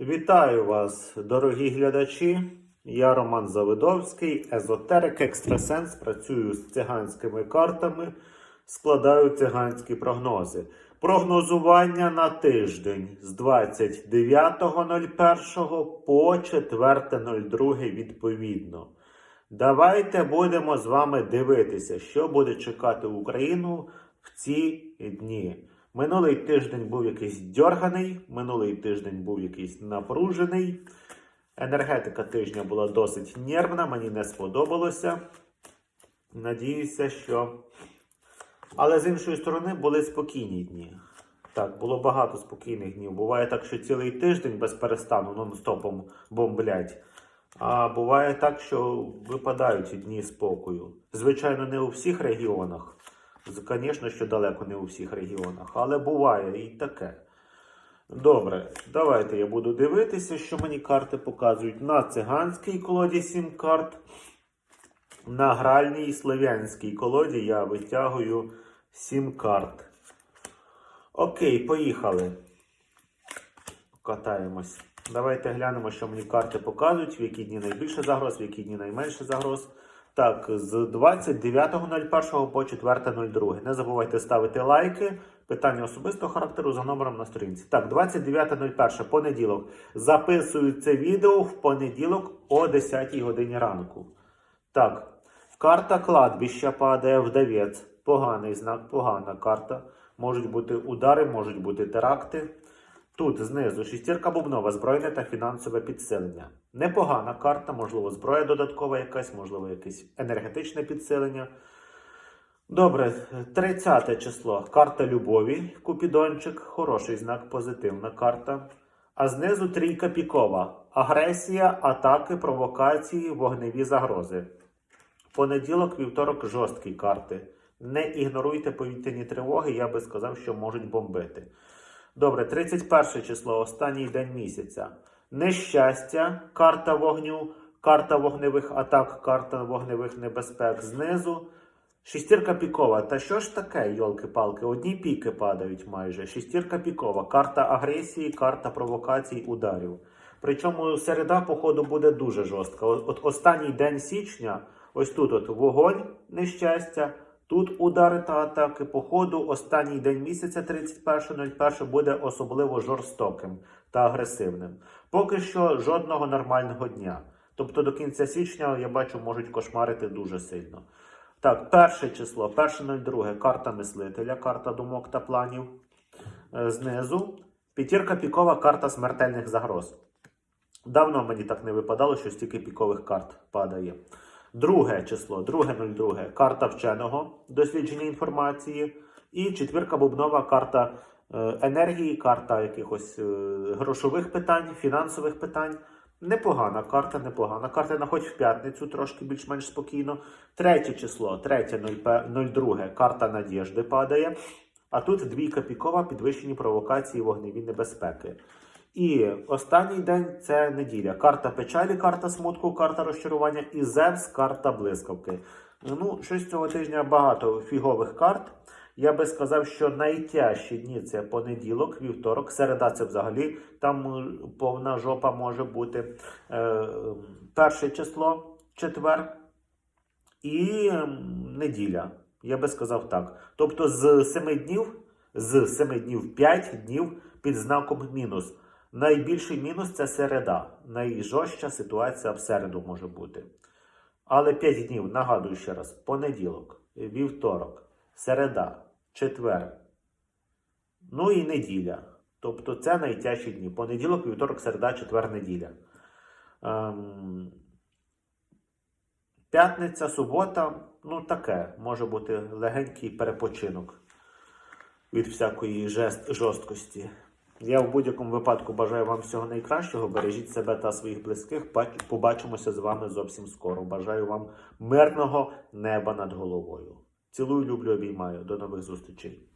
Вітаю вас, дорогі глядачі. Я Роман Завидовський, езотерик, екстрасенс. Працюю з циганськими картами, складаю циганські прогнози. Прогнозування на тиждень з 29.01 по 4.02 відповідно. Давайте будемо з вами дивитися, що буде чекати Україну в ці дні. Минулий тиждень був якийсь дьорганий, минулий тиждень був якийсь напружений. Енергетика тижня була досить нервна, мені не сподобалося. Надіюся, що. Але з іншої сторони були спокійні дні. Так, було багато спокійних днів. Буває так, що цілий тиждень без перестану нон-стопом бомблять. А буває так, що випадають дні спокою. Звичайно, не у всіх регіонах. Звісно, що далеко не у всіх регіонах, але буває і таке. Добре, давайте я буду дивитися, що мені карти показують на циганській колоді 7 карт. На гральній слов'янській колоді я витягую 7 карт. Окей, поїхали. Катаємось. Давайте глянемо, що мені карти показують, в які дні найбільше загроз, в які дні найменше загроз. Так, з 29.01 по 4.02. Не забувайте ставити лайки. Питання особистого характеру за номером на сторінці. Так, 29.01 понеділок. Записую це відео в понеділок о 10 годині ранку. Так, карта кладбища падає вдавець. Поганий знак, погана карта. Можуть бути удари, можуть бути теракти. Тут знизу шістірка бубнова, збройне та фінансове підсилення. Непогана карта, можливо, зброя додаткова якась, можливо, якесь енергетичне підсилення. Добре, 30 число. Карта любові, Купідончик, хороший знак, позитивна карта. А знизу трійка пікова. Агресія, атаки, провокації, вогневі загрози. Понеділок, вівторок, жорсткі карти. Не ігноруйте повітряні тривоги, я би сказав, що можуть бомбити. Добре, 31 число, останній день місяця. Нещастя, карта вогню, карта вогневих атак, карта вогневих небезпек знизу. Шістірка пікова. Та що ж таке, йолки-палки? Одні піки падають майже. Шістірка пікова. Карта агресії, карта провокацій, ударів. Причому середа, походу, буде дуже жорстка. От, останній день січня, ось тут от вогонь, нещастя. Тут удари та атаки по ходу. Останній день місяця 31.01 буде особливо жорстоким та агресивним. Поки що жодного нормального дня. Тобто до кінця січня, я бачу, можуть кошмарити дуже сильно. Так, перше число, 1.02, карта мислителя, карта думок та планів. Е, Знизу п'ятірка пікова, карта смертельних загроз. Давно мені так не випадало, що стільки пікових карт падає. Друге число, друге 02, карта вченого, дослідження інформації. І четвірка бубнова карта е, енергії, карта якихось е, грошових питань, фінансових питань. Непогана карта, непогана. Карта на хоч в п'ятницю, трошки більш-менш спокійно. Третє число, третє 02, карта надіжди падає. А тут двійка пікова, підвищені провокації, вогневі небезпеки. І останній день це неділя. Карта печалі, карта смутку, карта розчарування і Зевс, карта блискавки. Ну, щось цього тижня багато фігових карт. Я би сказав, що найтяжчі дні це понеділок, вівторок, середа це взагалі там е, повна жопа може бути. Е, перше число, четвер і неділя. Я би сказав так. Тобто з семи днів, з семи днів 5 днів під знаком мінус. Найбільший мінус це середа. Найжорстча ситуація в середу може бути. Але 5 днів, нагадую ще раз: понеділок, вівторок, середа, четвер. Ну і неділя. Тобто це найтяжчі дні. Понеділок, вівторок, середа, четвер, неділя. Ем... П'ятниця, субота, ну таке, може бути легенький перепочинок від всякої жест, жорсткості. Я в будь-якому випадку бажаю вам всього найкращого. Бережіть себе та своїх близьких. Побачимося з вами зовсім скоро. Бажаю вам мирного неба над головою. Цілую, люблю, обіймаю. До нових зустрічей.